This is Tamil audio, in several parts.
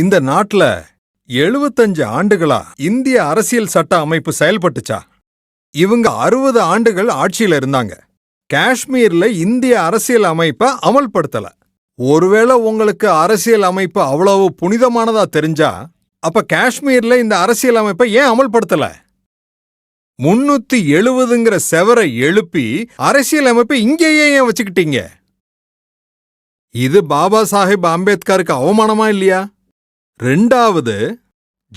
இந்த நாட்டுல எழுபத்தஞ்சு ஆண்டுகளா இந்திய அரசியல் சட்ட அமைப்பு செயல்பட்டுச்சா? இவங்க அறுபது ஆண்டுகள் ஆட்சியில இருந்தாங்க. காஷ்மீர்ல இந்திய அரசியல் அமைப்பை அமல்படுத்தல. ஒருவேளை உங்களுக்கு அரசியல் அமைப்பு அவ்வளவு புனிதமானதா தெரிஞ்சா அப்ப காஷ்மீர்ல இந்த அரசியல் அமைப்பை ஏன் அமல்படுத்தல? முன்னூத்தி எழுபதுங்கிற செவரை எழுப்பி அரசியல் அமைப்பை இங்கேயே ஏன் வச்சுக்கிட்டீங்க? இது பாபா சாஹிப் அம்பேத்கருக்கு அவமானமா இல்லையா? ரெண்டாவது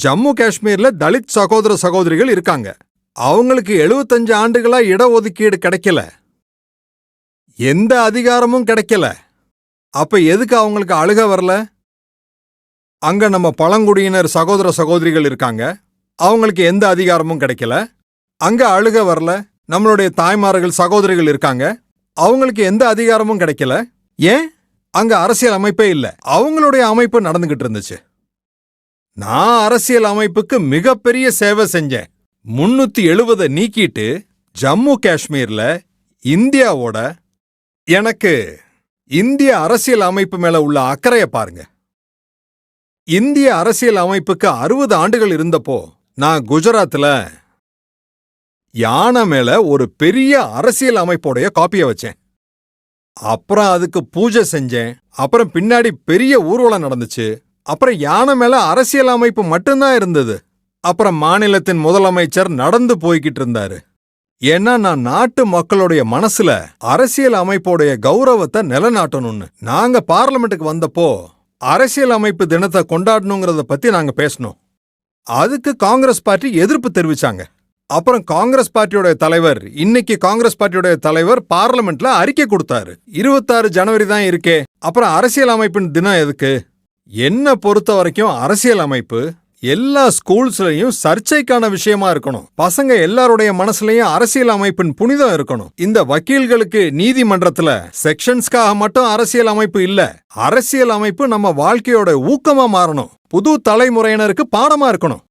ஜம்மு காஷ்மீர்ல தலித் சகோதர சகோதரிகள் இருக்காங்க. அவங்களுக்கு 75 ஆண்டுகளா இடஒதுக்கீடு கிடைக்கல. எந்த அதிகாரமும் கிடைக்கல. அப்ப எதுக்கு அவங்களுக்கு அழுக வரல? அங்க நம்ம பழங்குடியினர் சகோதர சகோதரிகள் இருக்காங்க. அவங்களுக்கு எந்த அதிகாரமும் கிடைக்கல. அங்க அழுக வரல. நம்மளுடைய தாய்மார்கள் சகோதரிகள் இருக்காங்க. அவங்களுக்கு எந்த அதிகாரமும் கிடைக்கல. ஏன்? அங்க அரசியல் அமைப்பே இல்ல. அவங்களுடைய அமைப்பு நடந்துகிட்டு இருந்துச்சு. நான் அரசியல் அமைப்புக்கு மிகப்பெரிய சேவை செஞ்சேன். முன்னூத்தி எழுபதை நீக்கிட்டு ஜம்மு காஷ்மீர்ல இந்தியாவோட எனக்கு இந்திய அரசியல் அமைப்பு மேல உள்ள அக்கறைய பாருங்க. இந்திய அரசியல் அமைப்புக்கு அறுபது ஆண்டுகள் இருந்தப்போ நான் குஜராத்ல யானை மேல ஒரு பெரிய அரசியல் அமைப்போடைய காப்பிய வச்சேன். அப்புறம் அதுக்கு பூஜை செஞ்சேன். அப்புறம் பின்னாடி பெரிய ஊர்வலம் நடந்துச்சு. அப்புறம் யானை மேல அரசியல் அமைப்பு மட்டும்தான் இருந்தது. அப்புறம் மாநிலத்தின் முதலமைச்சர் நடந்து போய்கிட்டு இருந்தாரு. ஏன்னா நான் நாட்டு மக்களுடைய மனசுல அரசியல் அமைப்போடைய கௌரவத்தை நிலநாட்டணும்னு. நாங்க பார்லிமெண்ட்டுக்கு வந்தப்போ அரசியல் அமைப்பு தினத்தை கொண்டாடணுங்கிறத பத்தி நாங்க பேசணும். அதுக்கு காங்கிரஸ் பார்ட்டி எதிர்ப்பு தெரிவிச்சாங்க. அப்புறம் காங்கிரஸ் பார்ட்டியோட தலைவர் இன்னைக்கு காங்கிரஸ் பார்ட்டியோட தலைவர் பார்லிமெண்ட்ல அறிக்கை கொடுத்தாரு. இருபத்தாறு ஜனவரி தான் இருக்கே. அப்புறம் அரசியல் அமைப்பின் தினம் எதுக்கு? என்ன பொறுத்த வரைக்கும் அரசியல் அமைப்பு எல்லா ஸ்கூல்ஸ்லயும் சர்ச்சைக்கான விஷயமா இருக்கணும். பசங்க எல்லாருடைய மனசுலயும் அரசியல் அமைப்பின் புனிதம் இருக்கணும். இந்த வக்கீல்களுக்கு நீதிமன்றத்துல செக்ஷன்ஸ்க்காக மட்டும் அரசியல் அமைப்பு இல்ல. அரசியல் அமைப்பு நம்ம வாழ்க்கையோட ஊக்கமா மாறணும். புது தலைமுறையினருக்கு பாடமா இருக்கணும்.